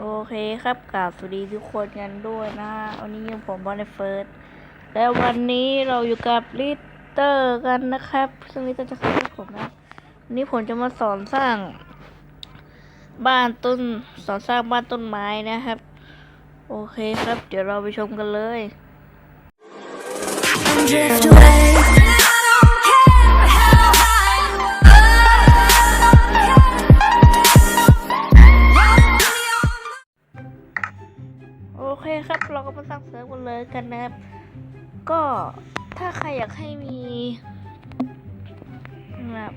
โอเคครับกราบสวัสดีทุกคนกันด้วยนะวันนี้ผมบอลเฟิร์สแล้ววันนี้เราอยู่กับลิตเตอร์กันนะครับ ซึ่งลิตเตอร์จะสอนผมนะวันนี้ผมจะมาสอนสร้าง บ้านต้นสอนสร้างบ้านต้นไม้นะครับ โอเคครับ เดี๋ยวเราไปชมกันเลย drift away. มาสร้างเซิร์ฟกันเลยกันนะครับ ก็ถ้าใครอยากให้มีนะครับ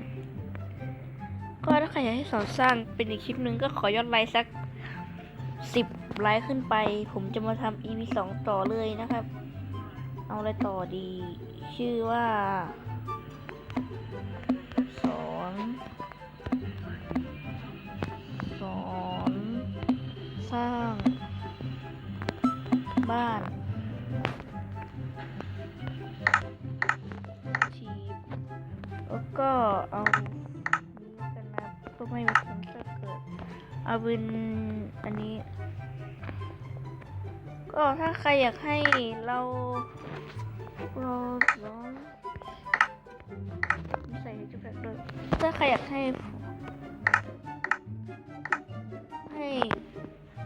ก็ถ้าใครอยากให้สอนสร้างเป็นอีกคลิปหนึ่งก็ขอยอดไลค์สักสิบไลค์ขึ้นไป ผมจะมาทำ EP สองต่อเลยนะครับ เอาอะไรต่อดี ชื่อว่าสอนสอน สร้าง บ้านชีพแล้วก็เอานี้กันนะเพื่อไม่ให้ผลจะเกิด เอาเป็นอันนี้ ก็ถ้าใครอยากให้เราเราร้องใส่จุดแฟกด้วยถ้าใครอยากให้ให้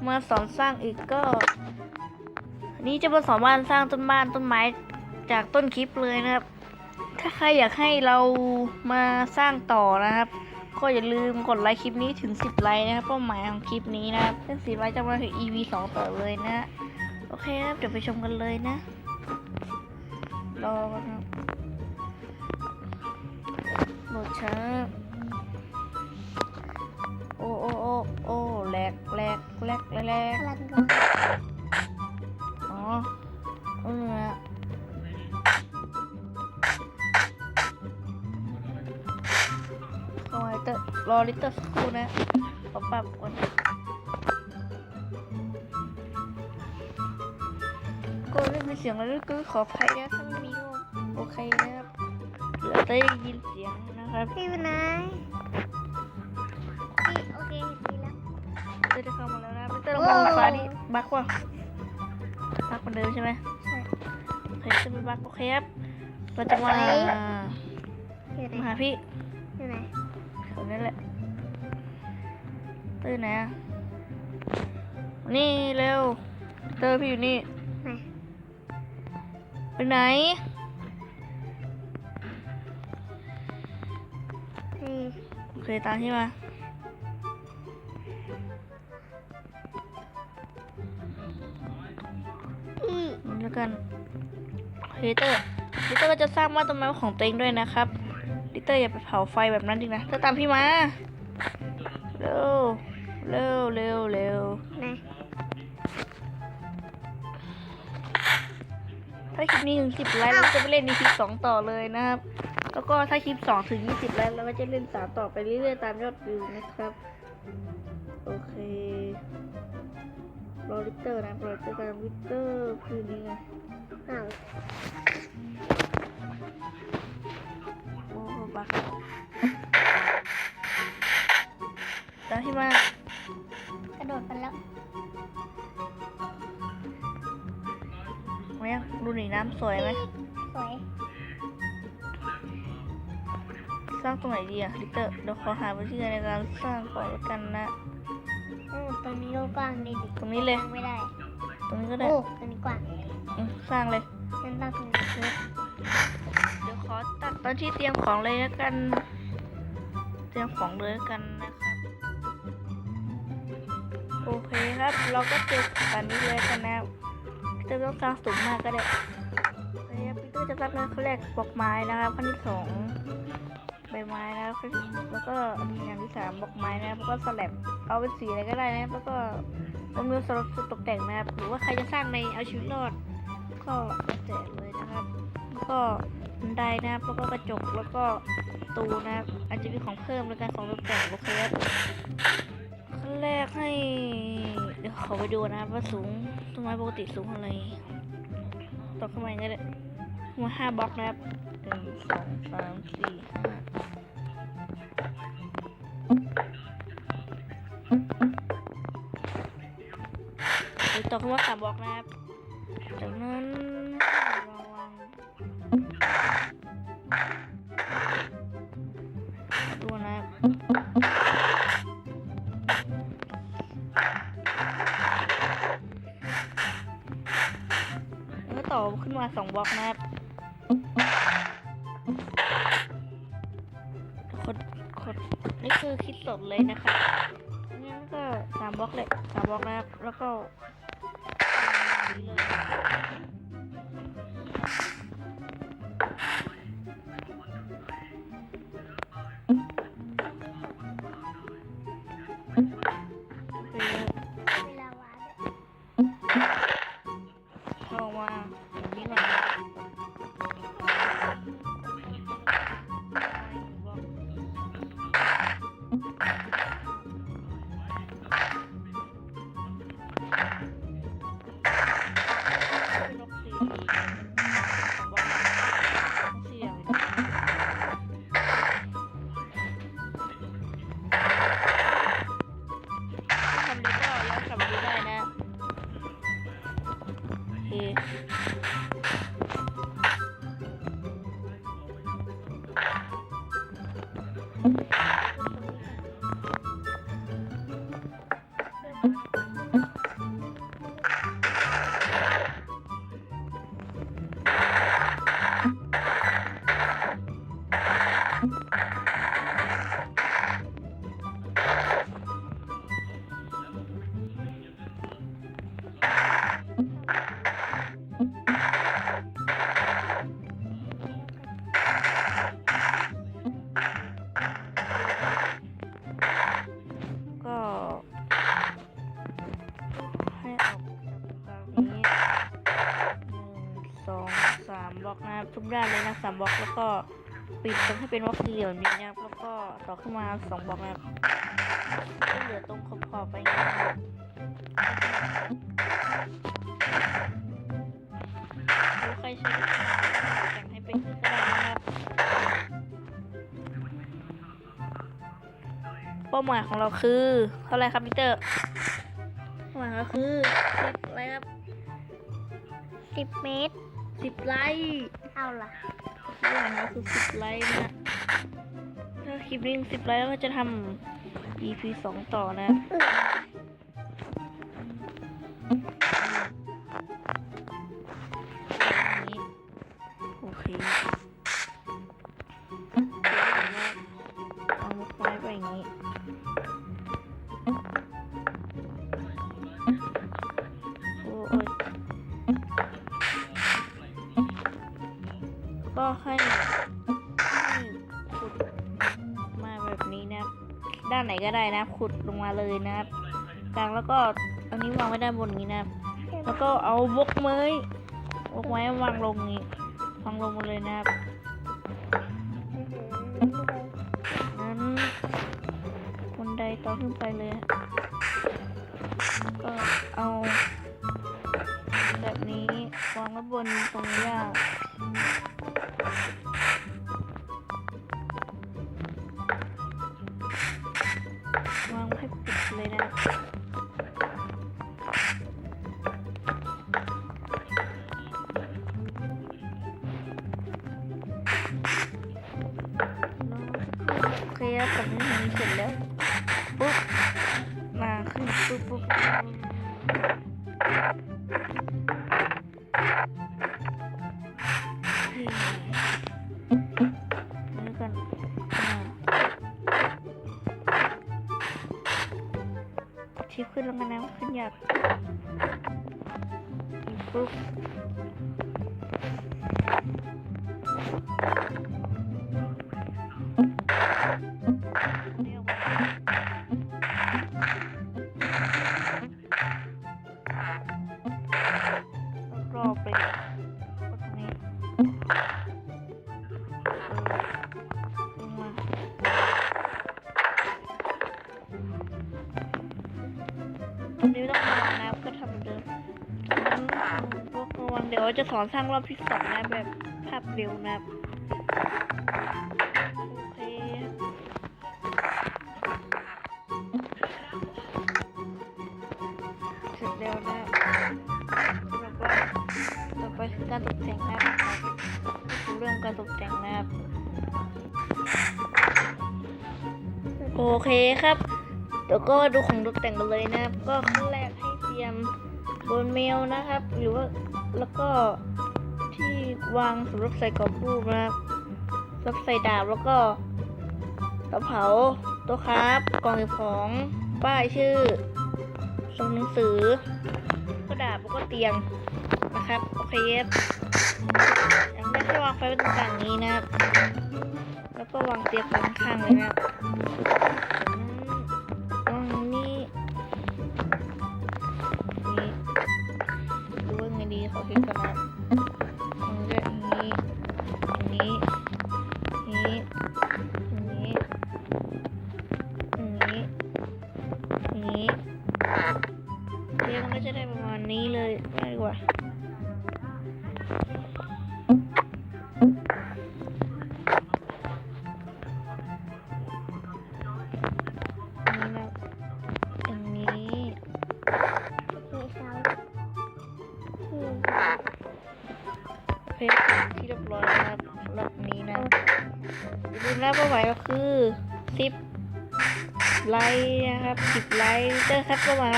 มาสอนสร้างอีกก็ นี้จะมาสอนบ้านสร้างต้นบ้านต้นไม้จากต้นคลิปเลยนะครับ ถ้าใครอยากให้เรามาสร้างต่อนะครับ ก็อย่าลืมกดไลค์คลิปนี้ถึง 10 ไลค์นะครับเป้าหมายของคลิปนี้นะครับถ้า10ไลค์จะมาถึง EP 2 ต่อเลยนะ โอเคครับเดี๋ยวไปชมกันเลยนะ รอกันนะโหลดช้าโอ้โอ้โอ้โอ้แหลกแหลกแหลกแหลก อร์รอลิตเตอร์สักครู่นะขอปรับก่อนก็ไม่มีเสียงอะไรก็ขออภัยนะถ้าไม่มีก็โอเคนะครับเหลือแต่ได้ยินเสียงนะครับพี่เป็นไงพี่โอเคดีแล้วเตอร์จะเข้ามาแล้วนะลิตเตอร์ลองมองฟ้าดิบักว่ะบักเหมือนเดิมใช่ไหมใช่โอเคจะเป็นบักโอเคครับเราจะมาอยู่ไหนมาหาพี่อยู่ไหนตรงนี้แหละ เตอร์ไหนอะนี่เร็วเตอร์พี่อยู่นี่ไหนไปไหนโอเคตามที่มาแล้วกันลิเตอร์ลิเตอร์ก็จะสร้างบ้านต้นไม้ของตัวเองด้วยนะครับลิเตอร์อย่าไปเผาไฟแบบนั้นดินะเตอร์ตามพี่มาเร็ว เร็วเร็วเร็วไหนถ้าคลิปนี้ถึงสิบไลค์เราจะไปเล่นในคลิปสองต่อเลยนะครับ แล้วก็ถ้าคลิปสองถึงยี่สิบไลค์เราก็จะเล่นสามต่อไปเรื่อยๆตามยอดวิวนะครับ โอเครอลิเตอร์นะรอลิเตอร์ตามลิเตอร์คืนนี้ไงอ้าวโอ้บักตามที่มากระโดดไปแล้วไหมอะดูหนีน้ำสวยไหมสวย สร้างตรงไหนดีอะลิเตอร์เดี๋ยวขอหาพื้นที่ในการสร้างก่อนแล้วกันนะอืมตรงนี้ก็กว้างดีดิตรงนี้เลยตั้งไม่ได้ ตรงนี้ก็ได้โอ้ตรงนี้กว้างอืมสร้างเลยนั่นตั้งตรงนี้เลยเดี๋ยวขอตัดตอนที่เตรียมของเลยแล้วกัน เตรียมของเลยแล้วกันนะครับ โอเคครับ เราก็เจอกันนี้เลยกันนะพีเตอร์ต้องสร้างสูงมากก็ได้โอเครับพีเตอร์จะสร้างขั้นแรกบล็อกไม้นะครับขั้นที่สองใบไม้นะครับแล้วก็อันนี้อย่างที่สามบล็อกไม้นะครับแล้วก็สลับเอาเป็นสีอะไรก็ได้นะครับแล้วก็ลงมือสำหรับตกแต่งนะครับ หรือว่าใครจะสร้างในเอาชีวิตรอด ก็แล้วแต่เลยนะครับแล้วก็บันไดนะครับแล้วก็กระจกแล้วก็ตูนะครับอาจจะมีของเพิ่มในการของตกแต่งโอเคครับ แรกให้ เดี๋ยวขอไปดูนะว่าสูงต้นไม้ปกติสูงเท่าไหร่ต่อขึ้นมาอย่างนี้เลยมาห้าบล็อกนะครับหนึ่งสองสามสี่ห้าหรือต่อขึ้นมาสามบล็อกนะครับจากนั้น มาสองบล็อกนะครับกดกดนี่คือคิดสดเลยนะครับงั้นก็สามบล็อกเลยสามบล็อกนะครับามบล็อกนะครับทุกด้านเลยนะสามบล็อกแล้วก็ปิดตรงให้เป็นบล็อกสี่เหลี่ยมนี้นะครับแล้วก็ต่อขึ้นมาสองบล็อกนะครับก็เหลือตรงขอบๆไปอย่างนี้นะครับใครใช้แต่งให้เป็นก็ได้นะครับเป้าหมายของเราคือเท่าไรครับพีเตอร์เป้าหมายของเราคือสิบอะไรครับสิบเมตร สิบไลค์เอาล่ะเป้าหมายของเราคือสิบไลค์นะ ถ้าคลิปนี้สิบไลค์แล้วก็จะทำ EP สองต่อนะ ให้ให้ขุดมาแบบนี้นะครับ ด้านไหนก็ได้นะครับ ขุดลงมาเลยนะครับกลางแล้วก็อันนี้วางไว้ด้านบนนี้นะครับ แล้วก็เอาบล็อกไม้บล็อกไม้วางลงนี้วางลงมาเลยนะครับนั้นบันไดต่อขึ้นไปเลยก็เอาแบบนี้วางไว้บนตรงหญ้า นี่กันชิปขึ้นแล้วกันนะขึ้นอยากปุ๊บรองรอไป ยวจะสอนสร้างรอบที่สองนะแบบภาพเร็วนะครับโอเคเสร็จแล้วนะการตกแต่งนะครับเรื่องการตกแต่งนะครับโอเคครับเดี๋ยวก็ดูของตกแต่งกันเลยนะครับ ก็ขั้นแรกให้เตรียมบนเมลนะครับ หรือว่า แล้วก็ที่วางสำหรับใส่กรอบรูปนะครับสำหรับใส่ดาบแล้วก็กระเผาต๊ะครับกล่องเก็บของป้ายชื่อสมุดหนังสือกระดาษแล้วก็เตียงนะครับโอเคครับอย่างแรกให้วางไฟไว้ตรงกลางนี้นะครับ แล้วก็วางเตียงข้างๆเลยนะครับ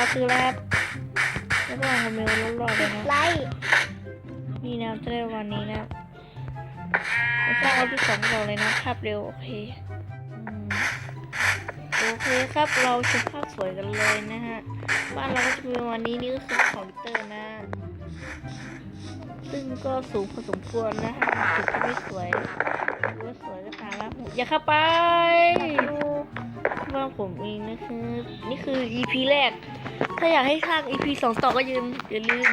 บเป้าหมายก็คืออะไรครับแล้วก็วางคอมเมนต์รอบๆเลยนะไล่นี่นะจะได้ประมาณนี้นะมาสร้างเอาที่สองก่อนเลยนะภาพเร็วโอเคอืมโอเคครับเราชมภาพสวยกันเลยนะฮะบ้านเราก็จะมีประมาณนี้นี่ก็คือคอมพิวเตอร์นะ ซึ่งก็สูงพอสมควรนะฮะถึงจะไม่สวยหรือว่าสวยก็ตามแล้วอย่าเข้าไปดู บ้านผมเองนะคือนี่คือ EP แรก ถ้าอยากให้สร้าง EP สองต่อก็ยืมอย่าลืม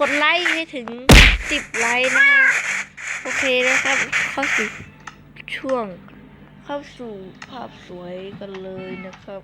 กดไลค์ให้ถึง10ไลค์นะฮะโอเคนะครับ เข้าสู่ช่วง เข้าสู่ภาพสวยกันเลยนะครับ